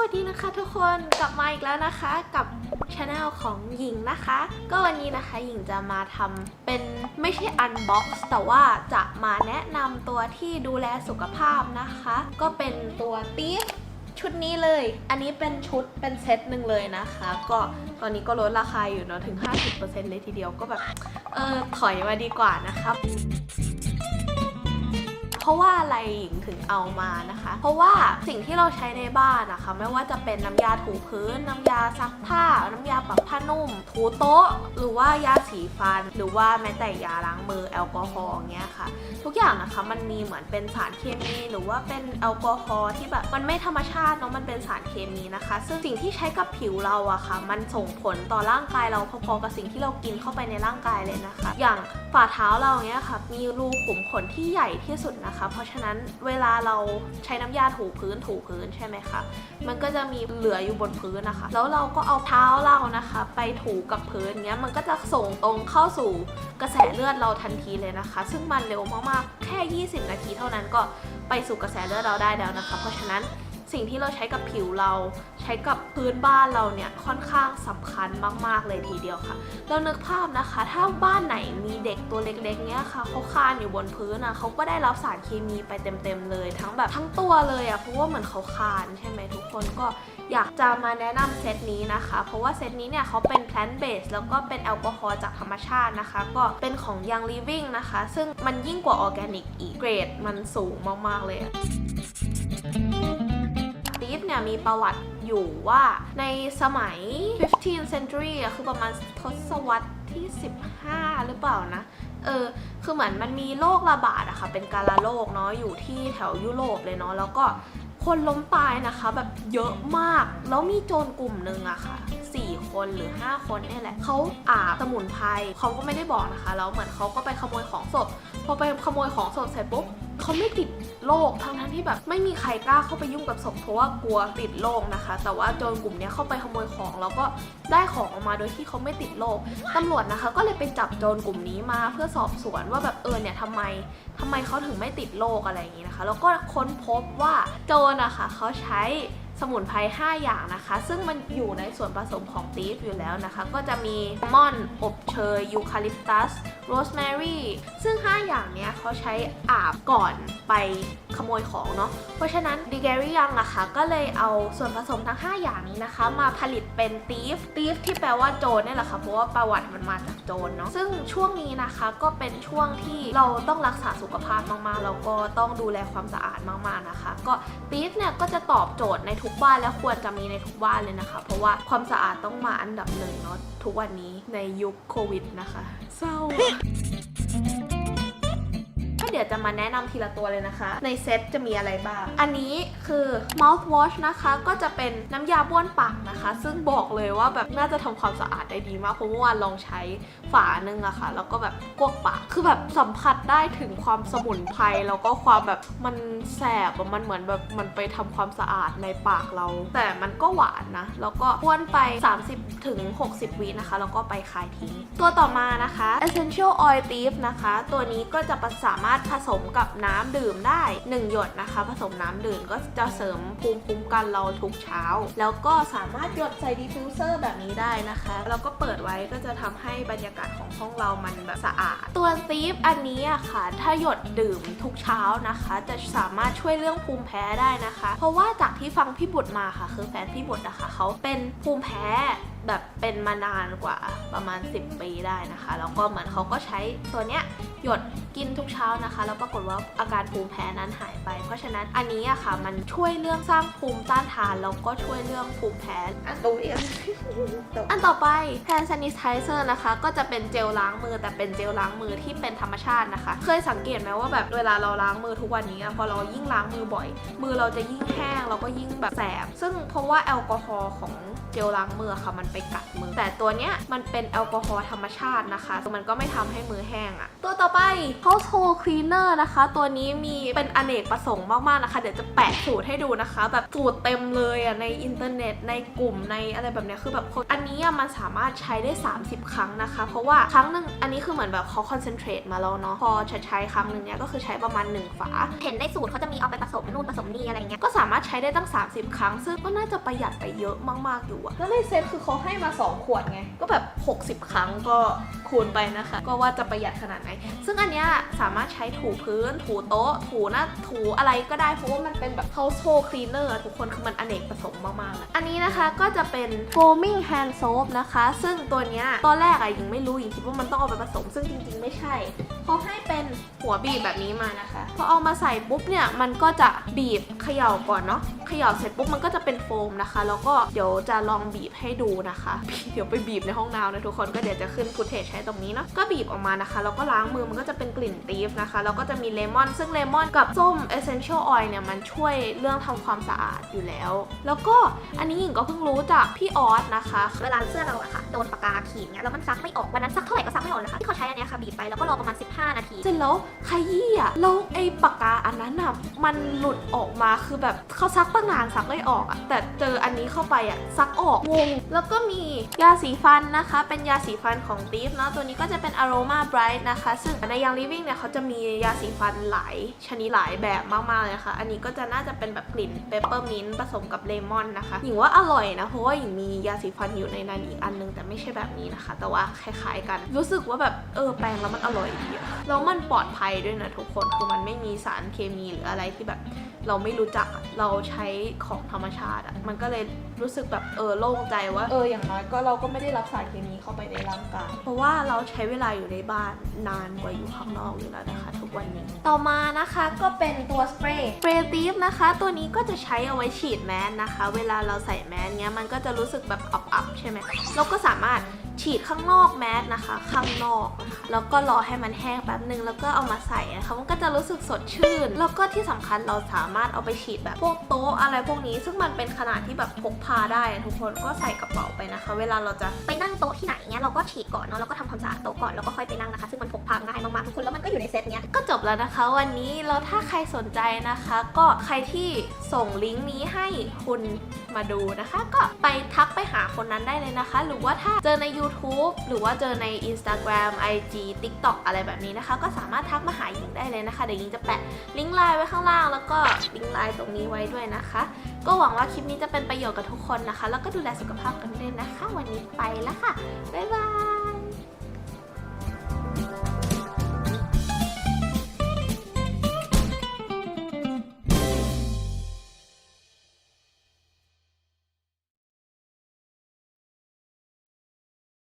วัสดีนะคะทุกคนกลับมาอีกแล้วนะคะกับช anel ของหญิงนะคะ ก็วันนี้นะคะหญิงจะมาทำเป็นไม่ใช่อันบ็อกซ์แต่ว่าจะมาแนะนำตัวที่ดูแลสุขภาพนะคะ ก็เป็นตัวตีฟชุดนี้เลย อันนี้เป็นชุดเป็นเซตหนึ่งเลยนะคะ ก็ตอนนี้ก็ลดราคาอยู่เนาะถึง 50%เลยทีเดียวก็แบบเออถอยมาดีกว่านะคะ เพราะว่าอะไรหญิงถึงเอามานะคะ เพราะว่าสิ่งที่เราใช้ในบ้านนะคะ ไม่ว่าจะเป็นน้ำยาถูพื้น น้ำยาซักผ้า น้ำยาปรับผ้านุ่ม ถูโต๊ะ หรือว่ายาสีฟัน หรือว่าแม้แต่ยาล้างมือแอลกอฮอล์เงี้ยค่ะ ทุกอย่างนะคะมันมีเหมือนเป็นสารเคมีหรือว่าเป็นแอลกอฮอล์ที่แบบมันไม่ธรรมชาติเนาะมันเป็นสารเคมีนะคะ ซึ่งสิ่งที่ใช้กับผิวเราอะค่ะ มันส่งผลต่อร่างกายเราพอๆกับสิ่งที่เรากินเข้าไปในร่างกายเลยนะคะ อย่างฝ่าเท้าเราเนี้ยค่ะมีรูขุมขนที่ใหญ่ที่สุดนะคะ เพราะฉะนั้นเวลาเราใช้น้ำยาถูพื้นถูพื้นใช่ไหมคะ มันก็จะมีเหลืออยู่บนพื้นนะคะ แล้วเราก็เอาเท้าเรานะคะ ไปถูกับพื้นเนี้ย มันก็จะส่งตรงเข้าสู่กระแสเลือดเราทันทีเลยนะคะ ซึ่งมันเร็วมากๆ แค่ 20 นาทีเท่านั้นก็ไปสู่กระแสเลือดเราได้แล้วนะคะ เพราะฉะนั้น สิ่งที่เราใช้กับผิวเราใช้กับพื้นบ้านเราเนี่ยค่อนข้างสำคัญมาก ๆ เลยทีเดียวค่ะ เรานึกภาพนะคะ ถ้าบ้านไหนมีเด็กตัวเล็กๆเนี้ยค่ะเขาคานอยู่บนพื้นอะเขาก็ได้รับสารเคมีไปเต็มๆเลย ทั้งแบบทั้งตัวเลยอะเพราะว่าเหมือนเขาคานใช่ไหมทุกคนก็อยากจะมาแนะนำเซตนี้นะคะ เพราะว่าเซตนี้เนี่ยเขาเป็น plant based แล้วก็เป็นแอลกอฮอล์จากธรรมชาตินะคะ ก็เป็นของ Young Living นะคะ ซึ่งมันยิ่งกว่าออร์แกนิกอีกเกรดมันสูงมาก ๆ เลยอะตีฟเนี่ย มีประวัติอยู่ว่าในสมัย 15th century คือประมาณทศวรรษที่ 15 หรือเปล่านะ เออ คือเหมือนมันมีโรคระบาดอะค่ะ เป็นการละโรคเนาะ อยู่ที่แถวยุโรปเลยเนาะ แล้วก็คนล้มตายนะคะ แบบเยอะมาก แล้วมีโจรกลุ่มหนึ่งอะค่ะ4คนหรือ 5 คนเนี่ยแหละเขาอาบสมุนไพรเขาก็ไม่ได้บอกนะคะ แล้วเหมือนเขาก็ไปขโมยของสด พอไปขโมยของสดเสร็จปุ๊บ เขาไม่ติดโรคทั้งทั้งๆที่แบบไม่มีใครกล้าเข้าไปยุ่งกับศพเพราะว่ากลัวติดโรคนะคะ แต่ว่าโจรกลุ่มนี้เข้าไปขโมยของแล้วก็ได้ของออกมาโดยที่เขาไม่ติดโรคตำรวจนะคะ ก็เลยไปจับโจรกลุ่มนี้มาเพื่อสอบสวนว่าแบบเออเนี่ยทำไมทำไมเขาถึงไม่ติดโรคอะไรอย่างนี้นะคะ แล้วก็ค้นพบว่าโจรนะคะเขาใช้สมุนไพร 5 อย่างนะคะ ซึ่งมันอยู่ในส่วนผสมของตีฟอยู่แล้วนะคะ ก็จะมีมอน อบเชยยูคาลิปตัส โรสแมรี่ซึ่ง 5 อย่างเนี้ยเขาใช้อาบก่อนไปขโมยของเนาะเพราะฉะนั้นดิแกรี่ยังอะค่ะก็เลยเอาส่วนผสมทั้ง 5 อย่างนี้นะคะ มาผลิตเป็นตีฟตีฟที่แปลว่าโจรเนี่ยแหละค่ะเพราะว่าประวัติมันมาจากโจรเนาะซึ่งช่วงนี้นะคะก็เป็นช่วงที่เราต้องรักษาสุขภาพมากๆแล้วก็ต้องดูแลความสะอาดมากๆนะคะ ก็ตีฟเนี่ยก็จะตอบโจทย์ในทุกบ้านและควรจะมีในทุกบ้านเลยนะคะ เพราะว่าความสะอาดต้องมาอันดับหนึ่งเนาะทุกวันนี้ในยุคโควิดนะคะเศร้าเดี๋ยวจะมาแนะนำทีละตัวเลยนะคะ ในเซตจะมีอะไรบ้าง อันนี้คือ mouthwash นะคะ ก็จะเป็นน้ำยาบ้วนปากนะคะ ซึ่งบอกเลยว่าแบบน่าจะทำความสะอาดได้ดีมาก เพราะเมื่อวานลองใช้ฝานึงอะค่ะ แล้วก็แบบกวกปาก คือแบบสัมผัส ได้ถึงความสมุนไพรแล้วก็ความแบบมันแสบอะมันเหมือนแบบมันไปทำความสะอาดในปากเรา แต่มันก็หวานนะ แล้วก็บ้วนไป 30ถึง60 วินะคะ แล้วก็ไปคายทิ้ง ตัวต่อมานะคะ essential oil thief นะคะ ตัวนี้ก็จะสามารถผสมกับน้ำดื่มได้ 1 หยดนะคะ ผสมน้ำดื่มก็จะเสริมภูมิคุ้มกันเราทุกเช้า แล้วก็สามารถหยดใส่ดิฟิวเซอร์แบบนี้ได้นะคะแล้วก็เปิดไว้ก็จะทำให้บรรยากาศของห้องเรามันแบบสะอาด ตัวซีฟอันนี้อะคะ ถ้าหยดดื่มทุกเช้านะคะ จะสามารถช่วยเรื่องภูมิแพ้ได้นะคะ เพราะว่าจากที่ฟังพี่บุตรมาค่ะ คือแฟนพี่บุตรนะคะเขาเป็นภูมิแพ้แบบเป็นมานานกว่าประมาณ 10 ปีได้นะคะ แล้วก็เหมือนเขาก็ใช้ตัวเนี้ย หยดกินทุกเช้านะคะ แล้วปรากฏว่าอาการภูมิแพ้นั้นหายไป เพราะฉะนั้นอันนี้อะค่ะ มันช่วยเรื่องสร้างภูมิต้านทานแล้วก็ช่วยเรื่องภูมิแพ้อันตัวเองอันต่อไป hand sanitizer นะคะ ก็จะเป็นเจลล้างมือแต่เป็นเจลล้างมือที่เป็นธรรมชาตินะคะ เคยสังเกตไหมว่าแบบเวลาเราล้างมือทุกวันนี้อะพอเรายิ่งล้างมือบ่อย มือเราจะยิ่งแห้งแล้วก็ยิ่งแบบแสบ ซึ่งเพราะว่าแอลกอฮอล์ของเจลล้างมือค่ะมันไปกัดมือ แต่ตัวเนี้ยมันเป็นแอลกอฮอล์ธรรมชาตินะคะมันก็ไม่ทำให้มือแห้งอะตัวต่อไป household cleaner นะคะ ตัวนี้มีเป็นอเนกประสงค์มากๆนะคะ เดี๋ยวจะแปะสูตรให้ดูนะคะ แบบสูตรเต็มเลยอะในอินเทอร์เน็ตในกลุ่มในอะไรแบบเนี้ยคือแบบคนอันนี้อะมันสามารถใช้ได้ 30 ครั้งนะคะ เพราะว่าครั้งหนึ่งอันนี้คือเหมือนแบบเขาคอนเซนเทรตมาแล้วเนาะพอจะใช้ครั้งหนึ่งเนี้ยก็คือใช้ประมาณ 1 ฝา เห็นในสูตรเขาจะมีเอาไปผสมนู่นผสมนี่อะไรเงี้ยก็สามารถใช้ได้ตั้ง 30 ครั้ง ซึ่งก็น่าจะประหยัดไปเยอะมากๆอยู่อะแล้วในเซตคือเขาให้มา 2 ขวดไงก็แบบ 60 ครั้งก็คูณไปนะคะ ก็ว่าจะประหยัดขนาดไหนซึ่งอันเนี้ยสามารถใช้ถูพื้น ถูโต๊ะ ถูหน้าถูอะไรก็ได้เพราะว่ามันเป็นแบบ household cleaner ทุกคนคือมันอเนกประสงค์มากๆ อันนี้นะคะก็จะเป็น foaming hand soap นะคะ ซึ่งตัวเนี้ยตอนแรกอะยังไม่รู้ยังคิดว่ามันต้องเอาไปผสม ซึ่งจริงๆ ไม่ใช่เขาให้เป็นหัวบีบแบบนี้มานะคะ พอเอามาใส่ปุ๊บเนี่ยมันก็จะบีบเขย่าก่อนเนาะ ขย่าเสร็จปุ๊บมันก็จะเป็นโฟมนะคะ แล้วก็เดี๋ยวจะลองบีบให้ดูนะคะเดี๋ยวไปบีบในห้องน้ำนะทุกคนก็เดี๋ยวจะขึ้นฟุตเทจให้ตรงนี้เนาะก็บีบออกมานะคะแล้วก็ล้างมือมันก็จะเป็นกลิ่นตีฟนะคะแล้วก็จะมีเลมอน ซึ่งเลมอนกับส้ม essential oil เนี่ยมันช่วยเรื่องทำความสะอาดอยู่แล้ว แล้วก็อันนี้หญิงก็เพิ่งรู้จากพี่ออสนะคะเวลาเสื้อเราอะค่ะโดนปากกาขีดเงี้ยแล้วมันซักไม่ออกวันนั้นซักเท่าไหร่ก็ซักไม่ออกนะคะที่เขาใช้อันเนี้ยค่ะบีบไปแล้วก็รอประมาณ 15 นาทีเสร็จแล้วขยี้อะแล้วไอ้ปากกาอันนั้นอะมันหลุดออกมาคือแบบเขาซักตั้งนานซักไม่ออกอะแต่เจออันนี้เข้าไปอะซักออกงงแล้วก็มียาสีฟันนะคะ เป็นยาสีฟันของตีฟเนาะตัวนี้ก็จะเป็น aroma bright นะคะ ซึ่งในยัง living เนี่ยเขาจะมียาสีฟันหลายชนิดหลายแบบมากๆเลยนะคะอันนี้ก็จะน่าจะเป็นแบบกลิ่นเปปเปอร์มินต์ผสมกับเลมอนนะคะหญิงว่าอร่อยนะเพราะว่าหญิงมียาสีฟันอยู่ในนั้นอีกอันนึงแต่ไม่ใช่แบบนี้นะคะ แต่ว่าคล้ายๆกัน รู้สึกว่าแบบเออแปรงแล้วมันอร่อยดีอะ แล้วมันปลอดภัยด้วยนะทุกคนคือมันไม่มีสารเคมีหรืออะไรที่แบบ เราไม่รู้จักอะเราใช้ของธรรมชาติอะมันก็เลยรู้สึกแบบเออโล่งใจว่าเอออย่างน้อยก็เราก็ไม่ได้รับสารเคมีเข้าไปในร่างกาย เพราะว่าเราใช้เวลาอยู่ในบ้านนานกว่าอยู่ข้างนอกอยู่แล้วนะคะ ทุกวันนี้ ต่อมานะคะก็เป็นตัวสเปรย์สเปรย์ตีฟนะคะ ตัวนี้ก็จะใช้เอาไว้ฉีดแมสนะคะ เวลาเราใส่แมสเนี้ยมันก็จะรู้สึกแบบอับๆใช่ไหมเราก็สามารถ ฉีดข้างนอกแมสนะคะ ข้างนอกนะคะแล้วก็รอให้มันแห้งแป๊บนึงแล้วก็เอามาใส่นะคะมันก็จะรู้สึกสดชื่น แล้วก็ที่สำคัญเราสามารถเอาไปฉีดแบบพวกโต๊ะอะไรพวกนี้ ซึ่งมันเป็นขนาดที่แบบพกพาได้อะทุกคนก็ใส่กระเป๋าไปนะคะ เวลาเราจะไปนั่งโต๊ะที่ไหนเงี้ยเราก็ฉีดก่อนเนาะแล้วก็ทำความสะอาดโต๊ะก่อนแล้วก็ค่อยไปนั่งนะคะ ซึ่งมันพกพาง่ายมากๆทุกคนแล้วมันก็อยู่ในเซตเนี้ยก็จบแล้วนะคะ วันนี้แล้วถ้าใครสนใจนะคะ ก็ใครที่ส่งลิงก์นี้ให้คุณมาดูนะคะ ก็ไปทักไปหาคนนั้นได้เลยนะคะ หรือว่าถ้าเจอใน YouTube หรือว่าเจอใน Instagram IG TikTok อะไรแบบนี้นะคะ ก็สามารถทักมาหาหญิงได้เลยนะคะเดี๋ยวหญิงจะแปะลิงก์ไลน์ไว้ข้างล่างแล้วก็ลิงก์ไลน์ตรงนี้ไว้ด้วยนะคะ ก็หวังว่าคลิปนี้จะเป็นประโยชน์กับทุกคนนะคะ แล้วก็ดูแลสุขภาพกันด้วยนะคะ วันนี้ไปแล้วค่ะบ๊ายบาย